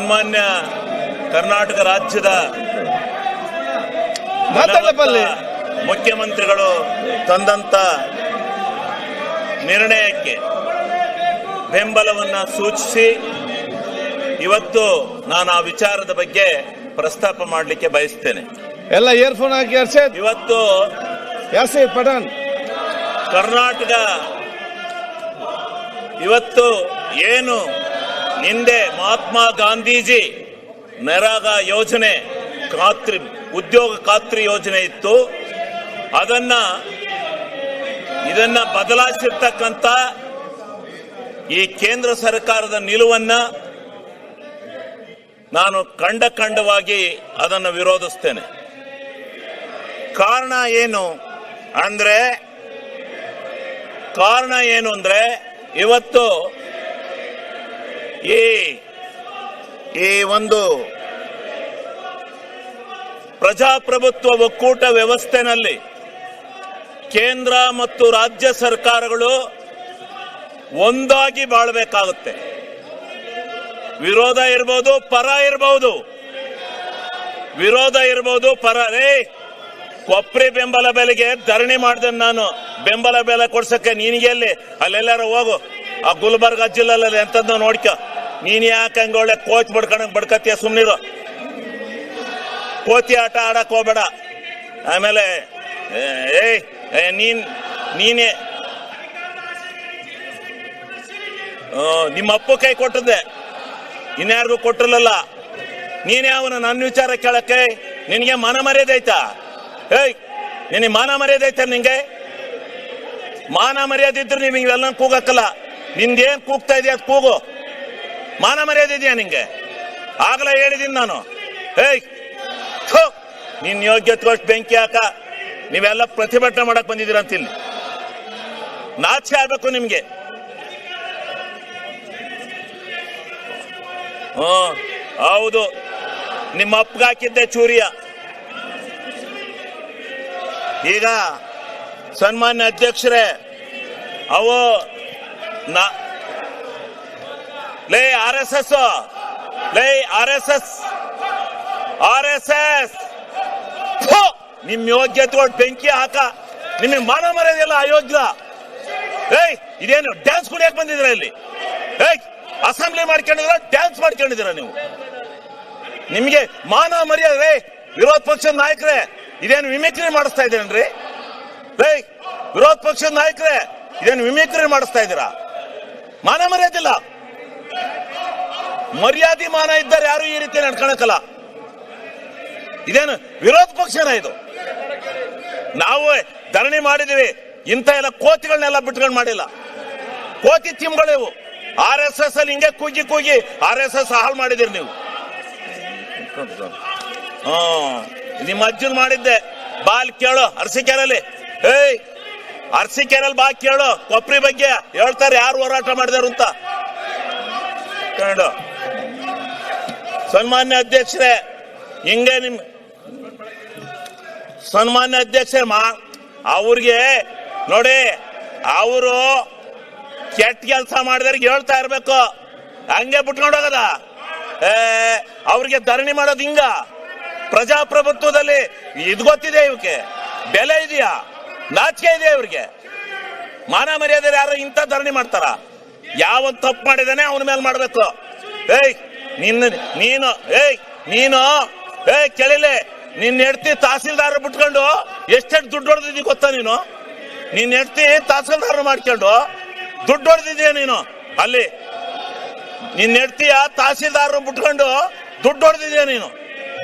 ಸನ್ಮಾನ್ಯ ಕರ್ನಾಟಕ ರಾಜ್ಯದ. ಮುಖ್ಯಮಂತ್ರಿಗಳು ತಂದಂತ ನಿರ್ಣಯಕ್ಕೆ ಬೆಂಬಲವನ್ನ ಸೂಚಿಸಿ ಇವತ್ತು ನಾನು ಆ ವಿಚಾರದ ಬಗ್ಗೆ ಪ್ರಸ್ತಾಪ ಮಾಡಲಿಕ್ಕೆ ಬಯಸ್ತೇನೆ. ಎಲ್ಲ ಇಯರ್ಫೋನ್ ಹಾಕಿ ಇವತ್ತು ಪಠಾನ್ ಪಠಾಣ್. ಕರ್ನಾಟಕ ಇವತ್ತು ಏನು ಹಿಂದೆ ಮಹಾತ್ಮ ಗಾಂಧೀಜಿ ನರೇಗ ಯೋಜನೆ ಖಾತ್ರಿ, ಉದ್ಯೋಗ ಖಾತ್ರಿ ಯೋಜನೆ ಇತ್ತು. ಅದನ್ನ, ಇದನ್ನ ಬದಲಾಯಿಸಿರ್ತಕ್ಕಂಥ ಈ ಕೇಂದ್ರ ಸರ್ಕಾರದ ನಿಲುವನ್ನ ನಾನು ಕಂಡ ಕಂಡವಾಗಿ ಅದನ್ನು ವಿರೋಧಿಸ್ತೇನೆ. ಕಾರಣ ಏನು ಅಂದ್ರೆ, ಕಾರಣ ಏನು ಅಂದ್ರೆ, ಇವತ್ತು ಈ ಈ ಒಂದು ಪ್ರಜಾಪ್ರಭುತ್ವ ಒಕ್ಕೂಟ ವ್ಯವಸ್ಥೆನಲ್ಲಿ ಕೇಂದ್ರ ಮತ್ತು ರಾಜ್ಯ ಸರ್ಕಾರಗಳು ಒಂದಾಗಿ ಬಾಳ್ಬೇಕಾಗುತ್ತೆ. ವಿರೋಧ ಇರ್ಬೋದು, ಪರ ಇರ್ಬೋದು. ವಿರೋಧ ಇರ್ಬೋದು, ಪರ. ರೇ ಕೊಪ್ರಿ ಬೆಂಬಲ ಬೆಲೆಗೆ ಧರಣಿ ಮಾಡಿದೆ ನಾನು. ಬೆಂಬಲ ಬೆಲೆ ಕೊಡ್ಸಕ್ಕೆ ನೀನ್ಗೆ ಎಲ್ಲಿ? ಅಲ್ಲೆಲ್ಲಾರು ಹೋಗು. ಆ ಗುಲ್ಬರ್ಗ ಜಿಲ್ಲೆಯಲ್ಲಿ ಎಂತದ್ದು ನೋಡ್ಕೊ. ನೀನ್ ಯಾಕೆ ಹಂಗ ಒಳ್ಳೆ ಕೋಚ್ ಬಡ್ಕೊಂಡಂಗ್ ಬಡ್ಕತ್ತೀಯ? ಸುಮ್ನಿರು. ಕೋತಿ ಆಟ ಆಡಕ್ ಹೋಗ್ಬೇಡ. ಆಮೇಲೆ ಏಯ್ ನೀನ್, ನೀನೇ. ನಿಮ್ಮ ಅಪ್ಪ ಕೈ ಕೊಟ್ಟದ್ದೆ. ಇನ್ಯಾರಿಗೂ ಕೊಟ್ಟಿರ್ಲಲ್ಲ. ನೀನೇ ಅವನ ನನ್ನ ವಿಚಾರ ಕೇಳಕ್ಕೆ? ನಿನಗೆ ಮನ ಮರ್ಯಾದೈತಾ ಏಯ್ ನಿನಗೆ ಮಾನ ಮರ್ಯಾದೆ ಐತ ನಿಂಗೆ? ಮಾನ ಮರ್ಯಾದೆ ಇದ್ರೆ ನಿಮಗೆ ಇವೆಲ್ಲ ಕೂಗಕ್ಕಲ್ಲ. ನಿಂದೇನ್ ಕೂಗ್ತಾ ಇದೆಯಾ ಕೂಗು. ಮಾನ ಮರ್ಯಾದೆ ಇದೆಯಾ ನಿಂಗೆ? ಆಗಲೇ ಹೇಳಿದೀನಿ ನಾನು. ಏಯ್ ನಿನ್ನ ನಿನ್ ಯೋಗ್ಯತ್ವಷ್ಟು ಬೆಂಕಿ ಹಾಕ. ನೀವೆಲ್ಲ ಪ್ರತಿಭಟನೆ ಮಾಡಕ್ ಬಂದಿದ್ದೀರ ಅಂತ ಇಲ್ಲಿ ನಾಚೆ ಆಗ್ಬೇಕು ನಿಮ್ಗೆ. ಹ್ಮ್ ಹೌದು. ನಿಮ್ಮ ಅಪ್ಪಗ ಹಾಕಿದ್ದೆ ಚೂರಿಯ. ಈಗ ಸನ್ಮಾನ್ಯ ಅಧ್ಯಕ್ಷರೇ, ಅವು ನಾ ಲೇ ಆರ್ ಎಸ್ ಎಸ್ ಲೇ R S S R S S ನಿಮ್ ಯೋಗ್ಯತೆ ಬೆಂಕಿ ಹಾಕ. ನಿಮಗೆ ಮಾನ ಮರ್ಯಾದೆಲ್ಲ ಅಯೋಗ್ಯ. ಏಯ್, ಇದೇನು ಡ್ಯಾನ್ಸ್ ಕುಡಿಯಕ್ ಬಂದಿದ್ರ ಇಲ್ಲಿ? ಏಯ್ ಅಸೆಂಬ್ಲಿ ಮಾಡ್ಕೊಂಡಿದ್ರ ಡ್ಯಾನ್ಸ್ ಮಾಡ್ಕೊಂಡಿದ್ದೀರಾ ನೀವು? ನಿಮ್ಗೆ ಮಾನ ಮರ್ಯಾದೆ ವಿರೋಧ ಪಕ್ಷದ ನಾಯಕರೇ, ಇದೇನು ವಿಮಿಕ್ರಿ ಮಾಡಿಸ್ತಾ ಇದ್ದೀರೇನ್ರಿ? ಏಯ್, ವಿರೋಧ ಪಕ್ಷದ ನಾಯಕರೇ, ಇದೇನು ವಿಮಿಕ್ರಿ ಮಾಡಿಸ್ತಾ ಇದ್ದೀರಾ? ಮಾನ ಮರ್ಯಾದಿಲ್ಲ ಮರ್ಯಾದೆ ಮಾನ ಇದ್ದಾರೆ ಯಾರು ಈ ರೀತಿ ನಡ್ಕೊಳಕಲ್ಲ. ಇದೇನು ವಿರೋಧ ಪಕ್ಷನ ಇದು? ನಾವು ಧರಣಿ ಮಾಡಿದೀವಿ ಇಂಥ ಎಲ್ಲ ಕೋತಿಗಳನ್ನೆಲ್ಲ ಬಿಟ್ಕೊಂಡು ಮಾಡಿಲ್ಲ. ಕೋತಿ ತಿಮ್ಗಳು ಇವು. ಆರ್ ಎಸ್ ಎಸ್ ಅಲ್ಲಿ ಹಿಂಗೆ ಕೂಗಿ ಕೂಗಿ ಆರ್ ಎಸ್ ಎಸ್ ಹಾಳು ಮಾಡಿದಿರಿ ನೀವು. ಹಾ, ನಿಮ್ಮ ಅಜ್ಜನ್ ಮಾಡಿದ್ದೆ. ಬಾಲ್ ಕೇಳು ಅರಸಿಕೆರಲ್ಲಿ ಏಯ್ ಅರಸಿಕೆರಲ್ಲಿ ಬಾ ಕೇಳು, ಕೊಪ್ರಿ ಬಗ್ಗೆ ಹೇಳ್ತಾರೆ ಯಾರು ಹೋರಾಟ ಮಾಡಿದಾರು ಅಂತ. ಸನ್ಮಾನ್ಯ ಅಧ್ಯಕ್ಷರೇ, ಹಿಂಗೆ ನಿಮ್ ಸನ್ಮಾನ್ಯ ಅಧ್ಯಕ್ಷರೇ, ಮಾ, ಅವ್ರಿಗೆ ನೋಡಿ, ಅವರು ಕೆಟ್ಟ ಕೆಲಸ ಮಾಡಿದವ್ರಿಗೆ ಹೇಳ್ತಾ ಇರ್ಬೇಕು. ಹಂಗೆ ಬಿಟ್ಕೊಂಡು ಹೋಗದ. ಅವ್ರಿಗೆ ಧರಣಿ ಮಾಡೋದು ಹಿಂಗ. ಪ್ರಜಾಪ್ರಭುತ್ವದಲ್ಲಿ ಇದು ಗೊತ್ತಿದೆ ಇವಕ್ಕೆ ಬೆಲೆ ಇದೆಯಾ? ನಾಚಿಕೆ ಇದೆಯಾ ಇವ್ರಿಗೆ? ಮಾನ ಮರ್ಯಾದೆ ಯಾರು ಇಂಥ ಧರಣಿ ಮಾಡ್ತಾರ? ಯಾವ ತಪ್ಪು ಮಾಡಿದಾನೆ ಅವನ ಮೇಲೆ ಮಾಡ್ಬೇಕು. ಏಯ್ ನಿನ್ನ, ನೀನು, ಏಯ್ ನೀನು, ಏಯ್, ಕೇಳಿಲೆ, ನಿನ್ನ ಹೆಡ್ತಿ ತಹಸೀಲ್ದಾರ ಬಿಟ್ಕೊಂಡು ಎಷ್ಟೆಷ್ಟು ದುಡ್ಡು ಹೊಡೆದಿದ್ದಿ ಗೊತ್ತಾ ನೀನು? ನಿನ್ನ ಹೆಡ್ತಿ ತಹಸೀಲ್ದಾರ್ ಮಾಡ್ಕೊಂಡು ದುಡ್ಡು ಹೊಡೆದಿದ್ಯಾ ನೀನು? ಅಲ್ಲಿ, ನಿನ್ನ ಹೆಡ್ತಿಯ ತಹಸೀಲ್ದಾರ್ ಬಿಟ್ಕೊಂಡು ದುಡ್ಡು ಹೊಡೆದಿದ್ಯಾ ನೀನು?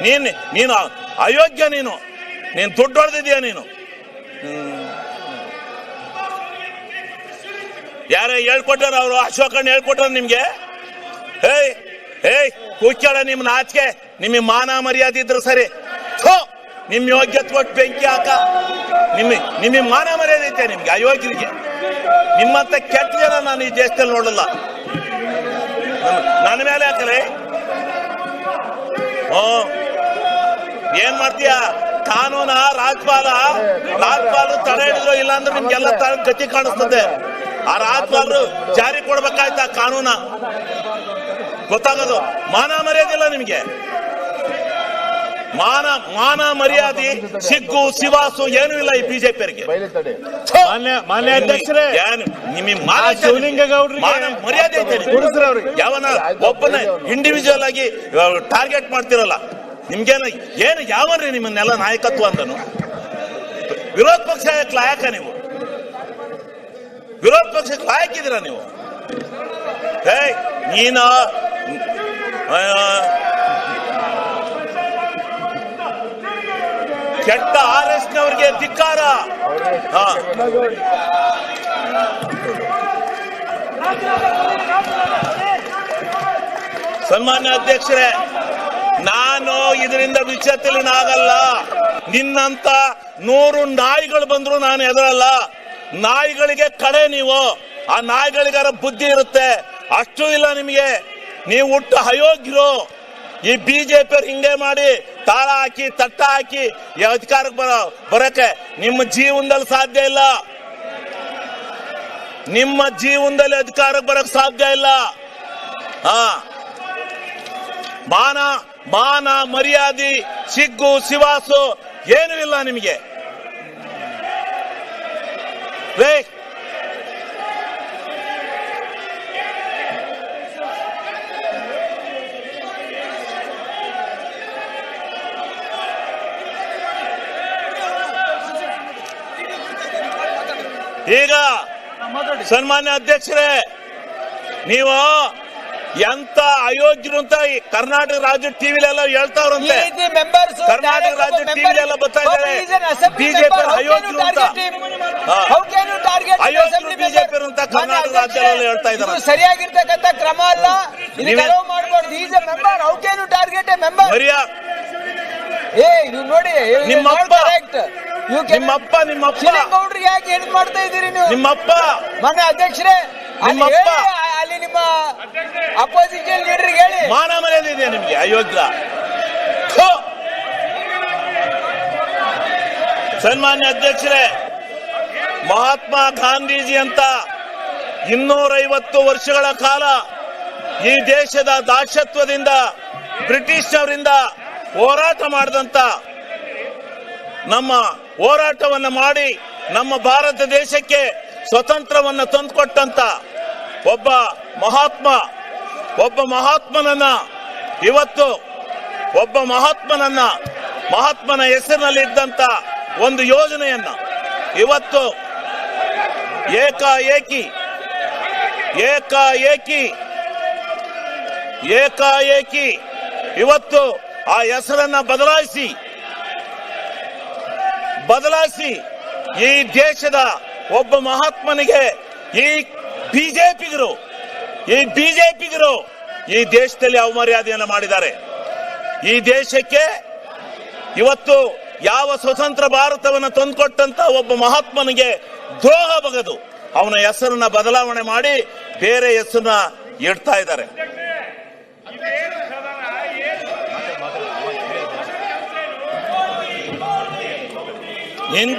ನೀನ್, ನೀನು ಅಯೋಗ್ಯ ನೀನು. ನೀನು ದುಡ್ಡು ಹೊಡೆದಿದ್ಯಾ ನೀನು? ಯಾರೇ ಹೇಳ್ಕೊಟ್ಟಾರ ಅವರು? ಅಶೋಕಣ್ಣ ಹೇಳ್ಕೊಟ್ಟಾರ ನಿಮ್ಗೆ? ಏಯ್ ಏಯ್ ಕೂಕ್ಯಾಳ ನಿಮ್ ನಾಚಿಕೆ. ನಿಮ್ಮ ಮಾನ ಮರ್ಯಾದೆ ಇದ್ರು ಸರಿ. ಥೋ ನಿಮ್ ಯೋಗ್ಯತೆ ಕೊಟ್ಟು ಬೆಂಕಿ ಹಾಕ. ನಿಮ್ ನಿಮ್ಮ ಮಾನ ಮರ್ಯಾದೆ ಐತೆ ನಿಮ್ಗೆ, ಅಯೋಗ್ಯರಿಗೆ. ನಿಮ್ಮಂತ ಕೆಟ್ಟ ಜನ ನಾನು ಈ ದೇಶದಲ್ಲಿ ನೋಡಲ್ಲ. ನನ್- ನನ್ನ ಮೇಲೆ ಹಾಕಲೇ. ಹ್ಮ್ ಏನ್ ಮಾಡ್ತೀಯ? ಕಾನೂನ, ರಾಜ್ಪಾಲ. ರಾಜ್ಪಾಲ ತಡೆ ಹಿಡಿದ್ರು, ಇಲ್ಲ ಅಂದ್ರೆ ನಿಮ್ಗೆಲ್ಲ ಗತಿ ಕಾಣಿಸ್ತದೆ. ಆ ರಾಜ್ಪಾಲರು ಜಾರಿ ಕೊಡ್ಬೇಕಾಯ್ತಾ ಕಾನೂನ? ಗೊತ್ತಾಗೋದು ಮಾನ ಮರ್ಯಾದೆ ಇಲ್ಲ ನಿಮಗೆ? ಮಾನ ಮಾನ ಮರ್ಯಾದೆ ಸಿಗ್ಗು ಶಿವಾಸು ಏನೂ ಇಲ್ಲ ಈ ಬಿಜೆಪಿಯವರಿಗೆ. ಮಾನ್ಯ ಮಾನ್ಯ ಅಧ್ಯಕ್ಷರೇ! ನಿಮಗೆ ಮಾನ ಮರ್ಯಾದೆ ಯಾವನ ಒಬ್ಬನ ಇಂಡಿವಿಜುವಲ್ ಆಗಿ ಟಾರ್ಗೆಟ್ ಮಾಡ್ತಿರಲ್ಲ. ನಿಮ್ಗೇನ ಏನು ಯಾವನ್ರಿ ನಿಮ್ಮನ್ನೆಲ್ಲ ನಾಯಕತ್ವ ಅಂದನು? ವಿರೋಧ ಪಕ್ಷ ಲಾಯಕ ನೀವು? ವಿರೋಧ ಪಕ್ಷಕ್ಕೆ ಲಾಯಕಿದ್ದೀರಾ ನೀವು? ಏಯ್ ನೀನ ಕೆಟ್ಟ ಆರ್ ಎಸ್ ನವರಿಗೆ ಧಿಕ್ಕಾರ ಸನ್ಮಾನ್ಯ ಅಧ್ಯಕ್ಷರೇ, ನಾನು ಇದರಿಂದ ವಿಚಲಿತನಾಗಲ್ಲ ನಿನ್ನಂತ ನೂರು ನಾಯಿಗಳು ಬಂದ್ರು ನಾನು ಎದುರಲ್ಲ ನಾಯಿಗಳಿಗೆ ಕಡೆ ನೀವು. ಆ ನಾಯಿಗಳಿಗಾರ ಬುದ್ಧಿ ಇರುತ್ತೆ. ಅಷ್ಟು ಇಲ್ಲ ನಿಮಗೆ. ನೀವು ಹುಟ್ಟು ಅಯೋಗ್ಯರು. ಈ ಬಿಜೆಪಿ ಹಿಂಗೆ ಮಾಡಿ ತಾಳ ಹಾಕಿ, ತಟ್ಟ ಹಾಕಿ ಅಧಿಕಾರಕ್ಕೆ ಬರೋ ಬರಕ್ಕೆ ನಿಮ್ಮ ಜೀವನದಲ್ಲಿ ಸಾಧ್ಯ ಇಲ್ಲ. ನಿಮ್ಮ ಜೀವನದಲ್ಲಿ ಅಧಿಕಾರಕ್ಕೆ ಬರಕ್ ಸಾಧ್ಯ ಇಲ್ಲ. ಹಾ. ಮಾನ ಮಾನ ಮರ್ಯಾದೆ, ಸಿಗ್ಗು, ಸಿವಾಸು ಏನೂ ಇಲ್ಲ ನಿಮಗೆ. ರೇ ಈಗ ಸನ್ಮಾನ್ಯ ಅಧ್ಯಕ್ಷರೇ ನೀವು ಎಂತ ಅಯೋಗ್ಯರು ಅಂತ ಈ ಕರ್ನಾಟಕ ರಾಜ್ಯ ಟಿವಿಲೆಲ್ಲ ಹೇಳ್ತಾವ್ರಂತೆ. ಕರ್ನಾಟಕ ರಾಜ್ಯ ಟಿವಿ ಎಲ್ಲ ಬರ್ತಾ ಇದ್ದಾರೆ ಬಿಜೆಪಿ ಅಯೋಗ್ಯರು ಅಂತ. ಅಯೋಗ್ಯರು ಬಿಜೆಪಿ ಅಂತ ಕರ್ನಾಟಕ ರಾಜ್ಯದಲ್ಲಿ ಹೇಳ್ತಾ ಇದ್ದಾರೆ. ಸರಿಯಾಗಿರ್ತಕ್ಕಂಥ ಕ್ರಮ ಅಲ್ಲ. ನೀವೇ- ಮಾಡಬಾರ್ದು. Is a member how can you target a member ಏ ಇದು ನೋಡಿ ನಿಮ್ಮಪ್ಪ. ಕರೆಕ್ಟ್ ನಿಮ್ಮಪ್ಪ ನಿಮ್ಮಪ್ಪ ಗೌಡ್ರಿಗೆ ಯಾಕೆ ಏನ್ ಮಾಡ್ತಾ ಇದ್ದೀರಿ ನೀವು? ನಿಮ್ಮಪ್ಪ ಮನೆ ಅಧ್ಯಕ್ಷರೇ ನಿಮ್ಮಪ್ಪ. ಅಲ್ಲಿ ನಿಮ್ಮ ಅಪೋಸಿಷನ್ ಲೀಡರ್ಗೆ ಹೇಳಿ. ಮಾನ ಮರ್ಯಾದೆ ಇದೆ ನಿಮಗೆ ಅಯೋಗ್ಯ ಥು. ಸನ್ಮಾನ್ಯ ಅಧ್ಯಕ್ಷರೇ ಮಹಾತ್ಮ ಗಾಂಧೀಜಿ ಅಂತ ಇನ್ನೂರೈವತ್ತು ವರ್ಷಗಳ ಕಾಲ ಈ ದೇಶದ ದಾಶತ್ವದಿಂದ ಬ್ರಿಟಿಷ್ ಅವರಿಂದ ಹೋರಾಟ ಮಾಡಿದಂತ ನಮ್ಮ ಹೋರಾಟವನ್ನ ಮಾಡಿ ನಮ್ಮ ಭಾರತ ದೇಶಕ್ಕೆ ಸ್ವತಂತ್ರವನ್ನ ತಂದುಕೊಟ್ಟಂತ ಒಬ್ಬ ಮಹಾತ್ಮ, ಒಬ್ಬ ಮಹಾತ್ಮನನ್ನ ಇವತ್ತು ಒಬ್ಬ ಮಹಾತ್ಮನನ್ನ, ಮಹಾತ್ಮನ ಹೆಸರಿನಲ್ಲಿ ಇದ್ದಂತ ಒಂದು ಯೋಜನೆಯನ್ನ ಇವತ್ತು ಏಕಾಏಕಿ ಏಕಾಏಕಿ ಏಕಾಏಕಿ ಇವತ್ತು ಆ ಹೆಸರನ್ನ ಬದಲಾಯಿಸಿ ಬದಲಾಯಿಸಿ ಈ ದೇಶದ ಒಬ್ಬ ಮಹಾತ್ಮನಿಗೆ ಈ ಬಿಜೆಪಿಗರು ಈ ಬಿಜೆಪಿಗರು ಈ ದೇಶದಲ್ಲಿ ಅವಮರ್ಯಾದೆಯನ್ನು ಮಾಡಿದ್ದಾರೆ. ಈ ದೇಶಕ್ಕೆ ಇವತ್ತು ಯಾವ ಸ್ವತಂತ್ರ ಭಾರತವನ್ನು ತಂದುಕೊಟ್ಟಂತ ಒಬ್ಬ ಮಹಾತ್ಮನಿಗೆ ದ್ರೋಹ ಬಗದು ಅವನ ಹೆಸರನ್ನ ಬದಲಾವಣೆ ಮಾಡಿ ಬೇರೆ ಹೆಸರನ್ನ ಇಡ್ತಾ ಇದ್ದಾರೆ. ಇಂಥ